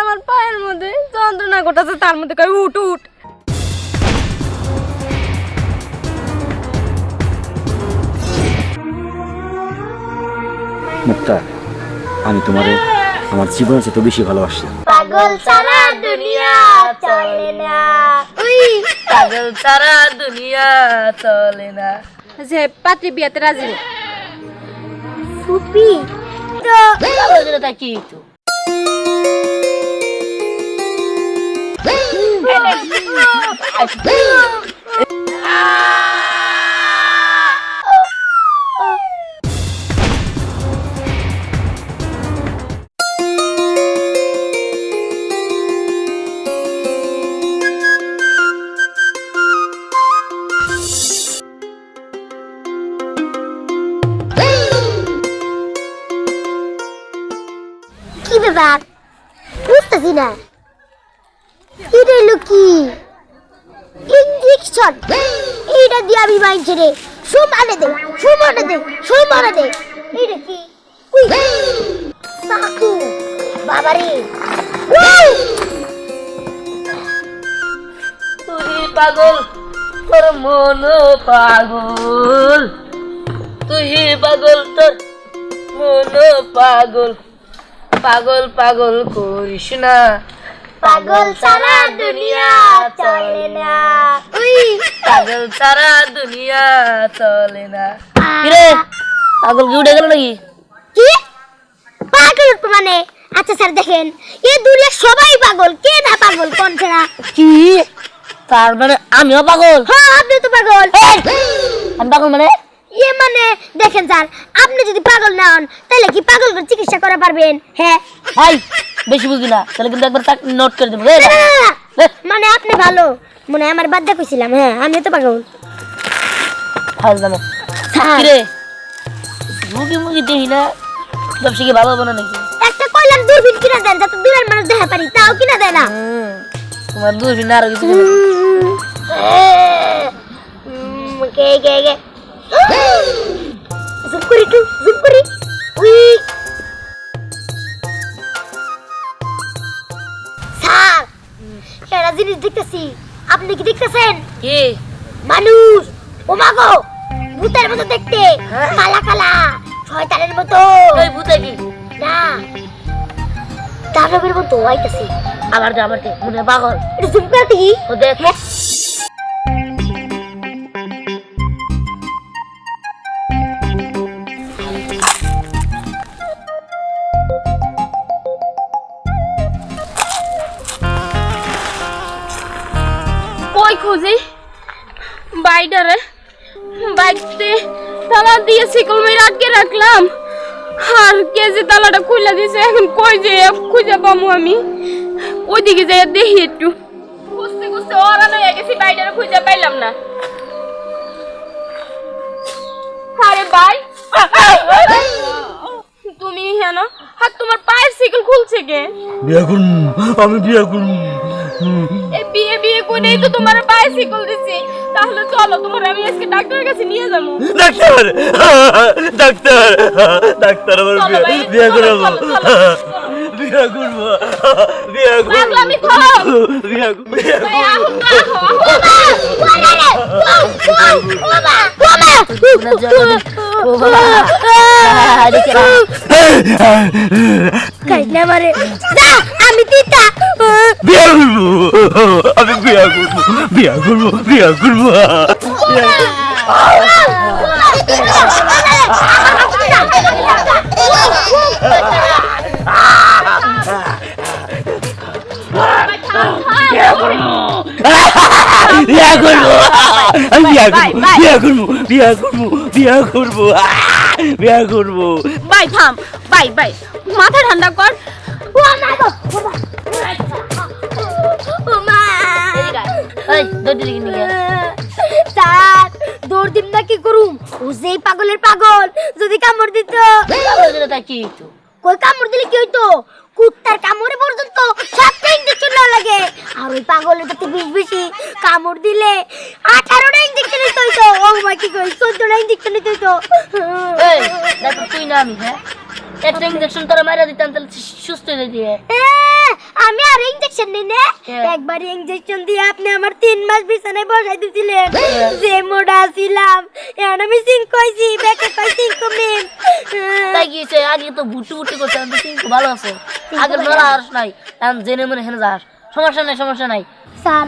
আমার পায়ের মধ্যে যন্ত্রণা করতেছে তার মধ্যে উঠ উঠ মুক্তা আমি তোমারে আমার জীবনের চেয়ে তো বেশি ভালোবাসি। পাগল সারা দুনিয়া চলে না। উই। পাগল সারা দুনিয়া চলে না। যে পাত্রী বিয়াতে রাজি। নেই ফুপি তো পাগল কি ব্যাপার? বুঝতেছি না। এটা হলো কি? ইঞ্জেকশন এইটা দিয়ে আমি মাইছে রে সমানে দে সমানে দে সমানে দে এটা কি? উই সাকু বাবারে! তুই পাগল, তোর মন পাগল। তুই পাগল, তোর মন পাগল। পাগল পাগল করিস না। পাগল সারা দুনিয়া চলে না। উই। পাগল সারা দুনিয়া চলে না। কিরে পাগল কি উঠে গেল নাকি? কি? পাগল মানে? আচ্ছা স্যার দেখেন। এ দূরে সবাই পাগল। কে না পাগল? কোন ছাড়া? কি? তার মানে আমিও পাগল? হ্যাঁ আপনি তো পাগল। আমি পাগল মানে? ইয়ে মানে দেখেন স্যার আপনি যদি পাগল না হন তাহলে কি পাগল করে চিকিৎসা করা পারবেন? হ্যাঁ? বেশি বুঝবি না তাহলে কিন্তু একবার নোট করে দেবো। মানে আপনি ভালো মনে আমার বাদ কইছিলাম হ্যাঁ আমি তো পাগল। স্যার। কিরে? মুগি মুগি দেখি না ব্যবসা কি ভালো হবে না নাকি? একটা কইলাম দূরবীন কিনা দেন যাতে দূরের মানুষ দেখা পারি তাও কিনা দেয় না। হুম, তোমার না আরও কিছু কিনে দেবো। উম, গে গে গে জুম করি একটু জুম করি উই স্যার একটা জিনিস দেখতেছি। আপনি কি দেখতেছেন? কি? মানুষ। ও মাগো ভূতের মতো দেখতে। কালা কালা শয়তানের মতো। ওই ভূতে কি? না দানবের মতো আইতাছে। আবার দে আবার মনে পাগল। এটা জুম করে দেখি ও দেখ। কই খুঁজি? বাইডারে বাইকতে তালা দিয়ে শিকল মেরে আটকে রাখলাম। আর কে যে তালাটা খুলে দিয়েছে এখন কই যে খুঁজে পামু আমি? ওইদিকে যাই দেখি একটু। খুঁজতে খুঁজতে ওরানো হয়ে গেছি, বাইডারে খুঁজে পাইলাম না। আরে ভাই, তুমি হেন, আর তোমার পায়ের সাইকেল খুলছে কে? বিয়া আমি বিয়া বিয়ে বিয়ে করেই তো তোমার বাইসাইকেল দিছি। তাহলে চলো তোমার আমি আজকে ডাক্তারের কাছে নিয়ে যাব। ডাক্তার! ডাক্তার! ডাক্তার আমার বিয়া চলো, করব। বিয়া করব। বিয়া করব। পাগলামি থাম। বিয়া বিয়া ভাই, আহো তো, আহো, বিয়া আমি বিয়া করব বিয়া করব বিয়া করব বিয়া করব বিয়া করব বিয়া করব বিয়া করব বিয়া করব বিয়া করব বাই থাম বাই বাই মাথা ঠান্ডা কর ও মা গো ও মা এই দড়ি দিকে নিয়ে স্যার দৌড় দিম না কি করুম ও যেই পাগলের পাগল যদি কামড় দিত তাই কি তো কই কামড় দিলে কি হইতো? কুত্তার কামড়ে পর্যন্ত সাতটা ইঞ্জেকশন না লাগে। আর ওই পাগলের তো বিষ বেশি কামড় দিলে আঠারোটা ইঞ্জেকশন দিতে হইতো। ও মা কি কই চোদ্দটা ইঞ্জেকশন দিতে হইতো। তুই না আমি হ্যাঁ? একটা ইঞ্জেকশন তোরা মারা দিতাম তাহলে সুস্থ হয়ে যেতি। আমি আর ইঞ্জেকশন নিই না। একবার দিয়ে আপনি আমার তিন মাস বিছানায় বসাই দিয়েছিলেন হ্যাঁ। যে মোটা ছিলাম এখন আমি সিং কইছি বেকে কই সিং কমিন তাই গিয়েছে আগে তো ভুট্টু ভুট্টু করতে আমি কিন্তু ভালো আছে আগে নড়া আর নাই এখন জেনে মনে হেনে যাস সমস্যা নাই সমস্যা নাই স্যার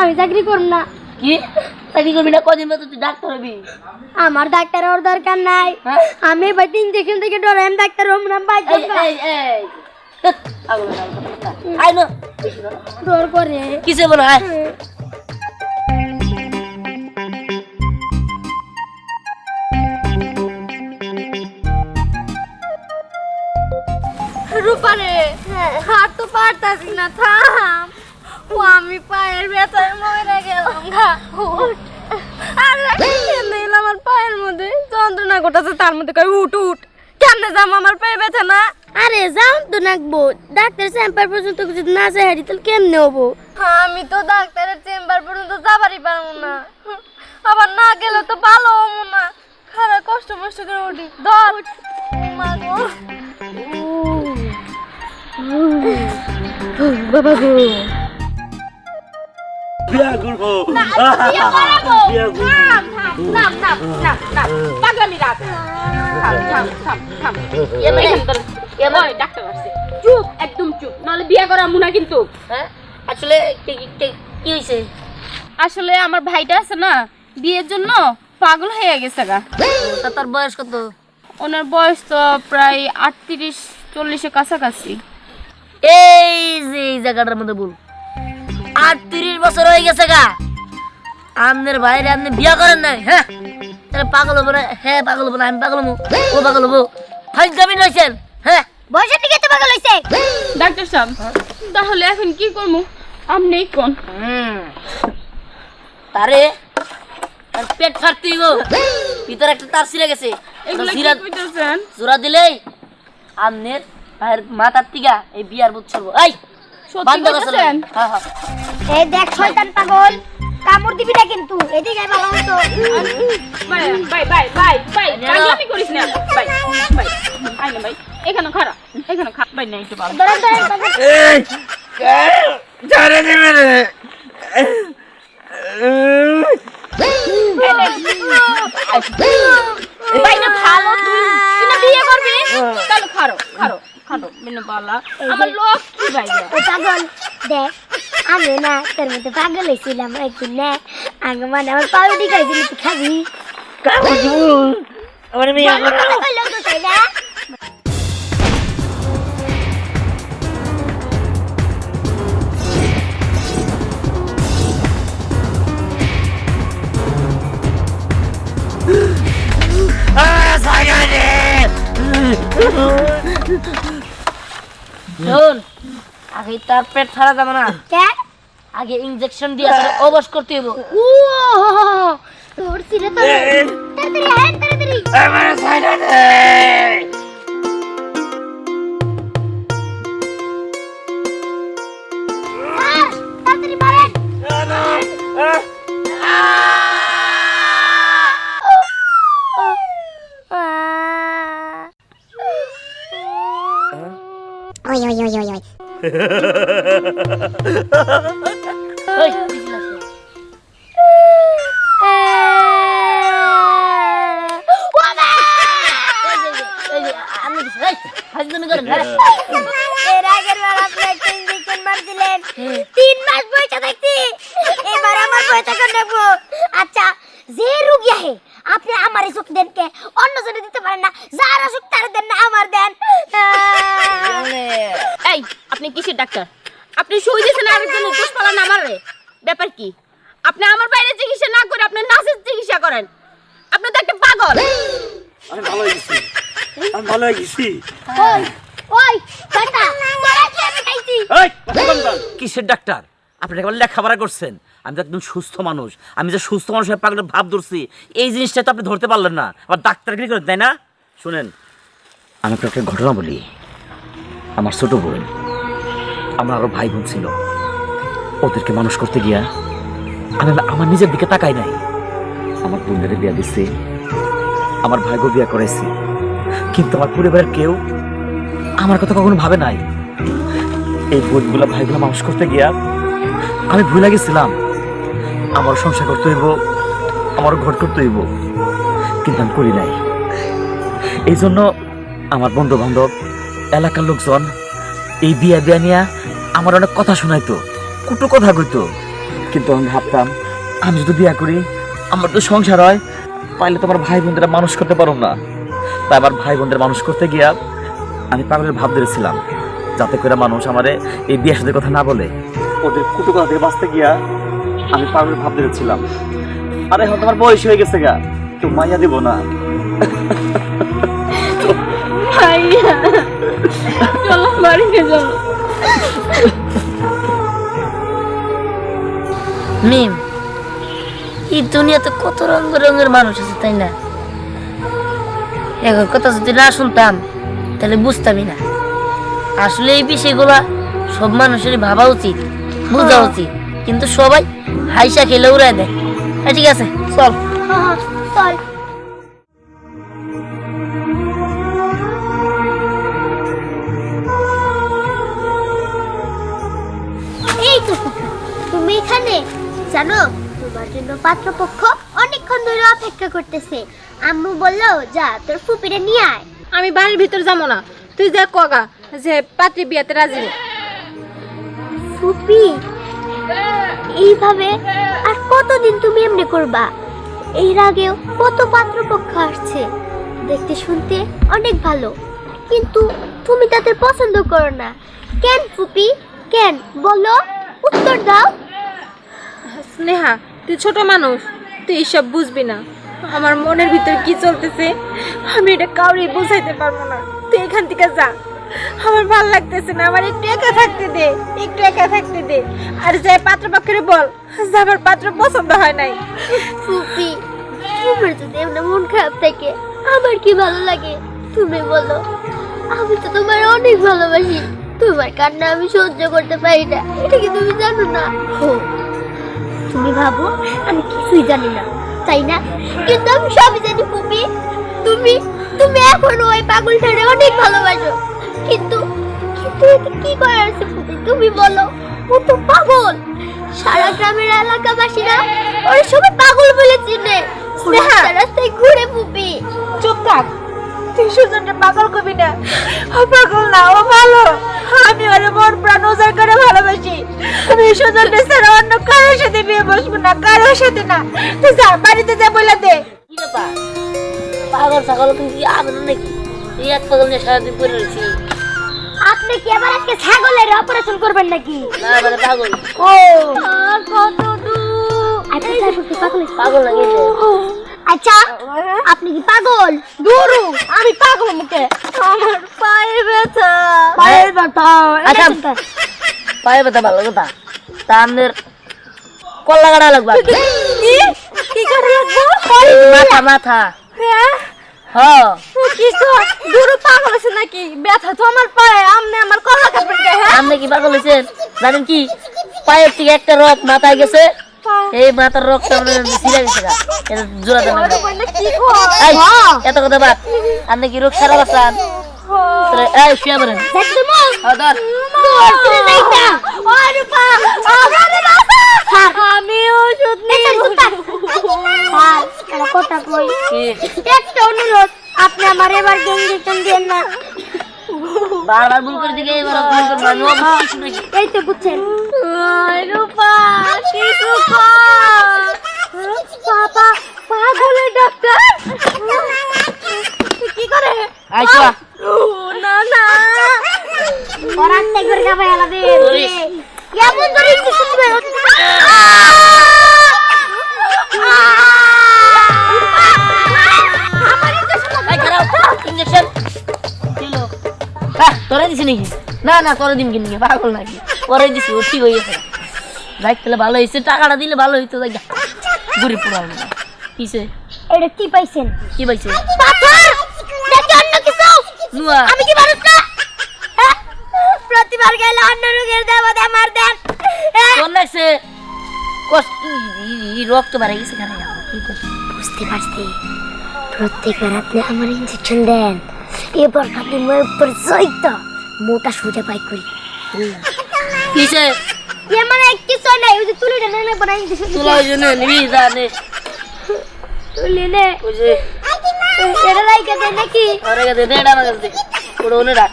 আমি চাকরি করব না কি? তাই করবি না কদিন মতো তুই ডাক্তার হবি? আমার ডাক্তার ওর দরকার নাই। হ্যাঁ? আমি এবার ইঞ্জেকশন থেকে ডরে আমি ডাক্তার হম না না আই না। ডর করে। কিসে বলো আয়। রূপারে হাত তো পারতাছি না থাম। ও আমি পায়ের ব্যথায় মরে গেলাম উঠ। আর এলো আমার পায়ের মধ্যে? যন্ত্রণা করতেছে তার মধ্যে কই উঠ উঠ। কেমনে যাম আমার পায়ে ব্যথা না আরে যাও তো নাকবো ডাক্তার স্যাম্পার পর্যন্ত যদি না যায় হারি তাহলে কেমনে হব? আমি তো ডাক্তারের চেম্বার পর্যন্ত যাবারই পারব না। আবার না গেলে তো ভালো হব না। খারাপ কষ্ট মষ্ট করে উঠি। ধর। মা বাবা গো। বিয়া করব। করাবো। বিয়া করব। থাম থাম নাম নাম নাম নাম পাগলামি রাখ থাম থাম থাম থাম। এমন এমন ডাক্তার আসছে। চুপ একদম চুপ। নাহলে বিয়ে করা মুনা কিন্তু। হ্যাঁ? আসলে কি- কি- কি হয়েছে আসলে আমার ভাইটা আছে না বিয়ের জন্য পাগল হয়ে গেছে গা। তা তার বয়স কত? ওনার বয়স তো প্রায় আটত্রিশ চল্লিশের কাছাকাছি। এই যে এই জায়গাটার মধ্যে বল আটত্রিশ বছর হয়ে গেছে গা। আপনার বাইরে আপনি বিয়া করেন নাই হ্যাঁ? তাহলে পাগল হব না? হ্যাঁ পাগল হব না আমি পাগল হব। ও পাগল হব। হ্যাঁ? বয়সের দিকে তো পাগল হইছে। ডাক্তার সাহেব তাহলে এখন কি করব? আপনি কোন? হুম। তারে পেট ফাটতে গো ভিতরে একটা তার ছিঁড়ে গেছে। জিরা জোড়া দিলেই আমনের ভাইয়ের মাথার তিগা এই বিয়ার বুঝ ছড়বো। এই! সত্যি কইতেছেন হ্যাঁ হ্যাঁ। এই দেখ শয়তান পাগল। কামড় দিবি না কিন্তু। এদিকে ভালো হতো bye bye bye bye bye. না। করিস না। Bye bye. আই না ভাই এখানে খারাপ এখানে খা। বাই না একটু ভালো ধরেন ধরেন এই ছেড়ে দিবে রে। ভাই না ভালো তুই। তুই না বিয়ে করবি? তাহলে খারো খারো খারো মেনু বালা। আমার লোক কি ভাই? পাগল। দেখ আমি না তোর মতো পাগল হয়েছিলাম একদিন না আগে মানে আমার পাউডি খাইছিল তুই খাবি। আমার তো তাই না? শোন আগে তার পেট ছাড়া যাবে না। আগে ইনজেকশন দিয়ে আসলে অবশ করতে হইব। ও তোর। ছিল তো তাড়াতাড়ি আয় তাড়াতাড়ি। আমার ছেড়ে Ha ha ha ha! কি? আপনি আমার বাইরে চিকিৎসা না করে আপনি নাচের চিকিৎসা করেন। আপনি তো একটা পাগল। আমি ভালো হয়ে গেছি। আমি ভালো হয়ে গেছি। ওই ওই তোরা কি আমি খাইছি? এই কথা বল। কিসের ডাক্তার? আপনি একবার লেখাপড়া করছেন। আমি তো একদম সুস্থ মানুষ। আমি যে সুস্থ মানুষের পাগলের ভাব ধরছি এই জিনিসটা তো আপনি ধরতে পারলেন না। আবার ডাক্তার কি করেন তাই না? শুনেন আমি আপনাকে একটা ঘটনা বলি। আমার ছোট বোন আমার আরও ভাই বোন ছিল। ওদেরকে মানুষ করতে গিয়া আমি আমার নিজের দিকে তাকাই নাই। আমার বোনের বিয়া দিচ্ছি আমার ভাইগো বিয়া করাইছি, কিন্তু আমার পরিবারের কেউ আমার কথা কখনো ভাবে নাই। এই বোনগুলা, ভাইগুলা মানুষ করতে গিয়া আমি ভুলে গেছিলাম। আমার সংসার করতে হইব, আমার ঘর করতে হইব, কিন্তু আমি করি নাই। এই জন্য আমার বন্ধু বান্ধব এলাকার লোকজন এই বিয়া বিয়া নিয়ে আমার অনেক কথা শোনাইতো, কুটো কথা কইতো। কিন্তু আমি ভাবতাম, আমি যদি বিয়া করি, আমার তো সংসার হয় পাইলে তোমার ভাই বোনদের মানুষ করতে পারো না। তাই আমার ভাই বোনদের মানুষ করতে গিয়া আমি পাগলের ভাব ধরেছিলাম, যাতে করে মানুষ আমারে এই বিয়ের সাথে কথা না বলে। ওদের কুটো কথা থেকে বাঁচতে গিয়া আমি পাগলের ভাব ধরেছিলাম। আরে, এখন তোমার বয়স হয়ে গেছে গা তো মাইয়া দিব না। চলো বাড়িতে মিম এই দুনিয়াতে কত রঙ রঙের মানুষ আছে তাই না? এখন কথা যদি না শুনতাম তাহলে বুঝতামই না। আসলে এই বিষয়গুলা সব মানুষেরই ভাবা উচিত বোঝা উচিত। কিন্তু সবাই হাইসা খেলে উড়ায় দেয়। হ্যাঁ, ঠিক আছে চল। হ্যাঁ, চল। পাত্রপক্ষ অনেকক্ষণ ধরে অপেক্ষা করতেছে। আম্মু বলল যা তোর ফুপিরে নিয়ে আয়। আমি বাড়ির ভিতর যাব না। তুই যা কগা যে পাত্রী বিয়াতে রাজি। ফুপি এইভাবে আর কতদিন তুমি এমনি করবা? এর আগেও কত পাত্রপক্ষ আসছে। দেখতে শুনতে অনেক ভালো কিন্তু তুমি তাদের পছন্দ করো না। কেন ফুপি? কেন? বলো উত্তর দাও। স্নেহা তুই ছোট মানুষ তুই এইসব বুঝবি না। আমার মনের ভিতর কি চলতেছে আমি এটা কাউরে বুঝাইতে পারব না। তুই এখান থেকে যা। আমার ভালো লাগতেছে না আমার একটু একা থাকতে দে একটু একা থাকতে দে। আর যাই পাত্র পাত্রপক্ষের বল যে আমার পাত্র পছন্দ হয় নাই। ফুপি তোমার যদি এমন মন খারাপ থাকে আমার কি ভালো লাগে? তুমি বলো আমি তো তোমার অনেক ভালোবাসি। তোমার কান্না আমি সহ্য করতে পারি না এটা কি তুমি জানো না? তুমি ভাবো আমি কিছুই জানি না তাই না? কিন্তু আমি সবই জানি ফুপি তুমি তুমি এখন ওই পাগলটারে অনেক ভালোবাসো। কিন্তু কিন্তু এতে কি করার আছে ফুপি তুমি বলো ও তো পাগল। সারা গ্রামের এলাকাবাসীরা ওরা সবাই পাগল বলে চিনে! রাস্তায় ঘুরে ফুপি চুপ থাক। তুই পাগল করবি না? ও পাগল না ও ভালো। আমি ওরে মন প্রাণ উজাড় করে ভালোবাসি। আমি সুজনটা ছাড়া অন্য কারোর সাথে বিয়ে বসবো না কারোর সাথে না। তুই যা বাড়িতে যা বলে দে। পাগল ছাগল তুমি কি আবেন নাকি? এই এক পাগল নিয়ে সারাদিন পরে রয়েছি আপনি কি আবার আজকে ছাগলের অপারেশন করবেন নাকি? না মানে পাগল। ও। কত দূর আচ্ছা পাগল পাগল গেছে আচ্ছা আপনি কি পাগল? দুরু আমি পাগল মুখে। আমার পায়ে ব্যথা। পায়ের ব্যথা আচ্ছা পায়ে ব্যথা ভালো কথা। তা আমাদের কল্লা কাটা লাগবে আর কি। কি করে লাগবো? মাথা মাথা। হ্যাঁ? হ্যাঁ কি তো? দুরু পাগল আছে নাকি? ব্যথা তো আমার পায়ে আমনে আমার কলা কাটবেন কে হ্যাঁ আপনি কি পাগল হয়েছেন জানেন কি? পায়ের থেকে একটা রক মাথায় গেছে। এই মাথার মানে ছিঁড়ে গেছে গা। এটা জোড়া দেন এত কথা বাদ। আপনি কি রোগ সারা বাঁচান? এই শুয়ে পড়েন। ধর। আমি ওষুধ নিয়ে কথা কই? একটা অনুরোধ আপনি আমার এবার ইঞ্জেকশন দিয়েন না। বারবার ভুল করে দিকে এবার এই তো বুঝছেন। রূপা কিছু বাবা পাগলের ডাক্তার। কি করে? আইসা না না। ওরান তে করে যাবে আলাদে। কেমন করে ইঞ্জেকশন ইঞ্জেকশন এই দিল হ্যাঁ তোরে দিছি নাকি? না না তোরে দিন কিনি পাগল নাকি? পরে দিছি ও ঠিক হয়ে গেছে ভাই তাহলে ভালো হয়েছে টাকাটা দিলে ভালো হইতো যাই গরিব পুরো হবে কিসে? এটা কি পাইছেন? কি পাইছে? পাথর! নাকি অন্য কিছু! নুয়া। আমি কি মানুষ না? হ্যাঁ? প্রতিবার গেলে অন্য রোগের দা আমার দেন। হ্যাঁ? কোন লাগছে? কষ্ট রক্ত বাড়ে গেছে কেন? কি করতে বুঝতে পারছি। প্রত্যেকবার আপনি আমার ইঞ্জেকশন দেন। এবার আপনি মোটা সোজা পাই করি। কিসে? মানে কিছু নাই ওই যে তুলে দেন না বড় ইঞ্জেকশন তুলা ওই জন্য নিবি জানে তুলে নে। ওই যে। এটা লাইকা দেন নাকি? ওরে কাছে দে এটা কাছে দে। ওটা ওনে রাখ।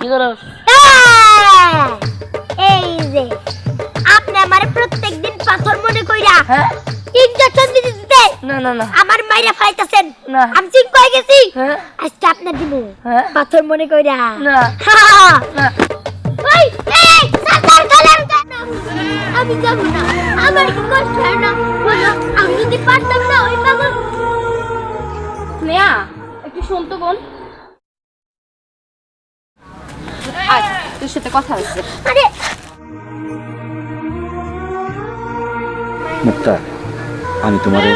কি করো? এই যে আপনি আমার প্রত্যেকদিন পাথর মনে কইরা হ্যাঁ? ইঞ্জেকশন দিতে দিতে না না না। আমার মাইরা ফাইতাছেন। না। আমি চিন কই গেছি। হ্যাঁ? আজকে আপনার দিব হ্যাঁ? পাথর মনে কইরা। না। না। ওই এই সাতার গলার কেন? আমি যাব না আমার কষ্ট হয় না। বলো আমি যদি পারতাম না ওই পাগল। স্নেহা একটু শুন তো বোন। আয় তোর সাথে কথা হচ্ছে। আরে মুক্তা আমি তোমারে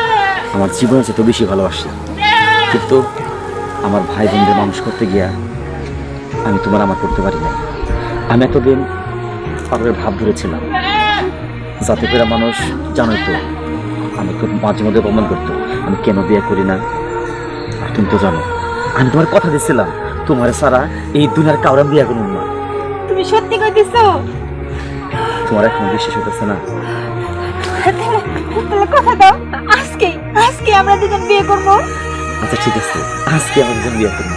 আমার জীবনের চেয়ে তো বেশি ভালোবাসি। কিন্তু আমার ভাই বোনদের মানুষ করতে গিয়া আমি তোমার আমার করতে পারি না আমি এতদিন পাগলের ভাব ধরেছিলাম। যাতে করে মানুষ জানোই তো আমি খুব মাঝে মধ্যে অপমান করতো। আমি কেন বিয়ে করি না? আর তুমি তো জানো আমি তোমার কথা দিচ্ছিলাম তোমার সারা এই দুনিয়ার কাউরাম বিয়ে করুন না। তুমি সত্যি কইতেছো? তোমার এখন বিশ্বাস হতেছে না। তাহলে কথা দাও আজকে আজকে আমরা দুজন বিয়ে করব। আচ্ছা ঠিক আছে আজকে আমাদের বিয়ে করব।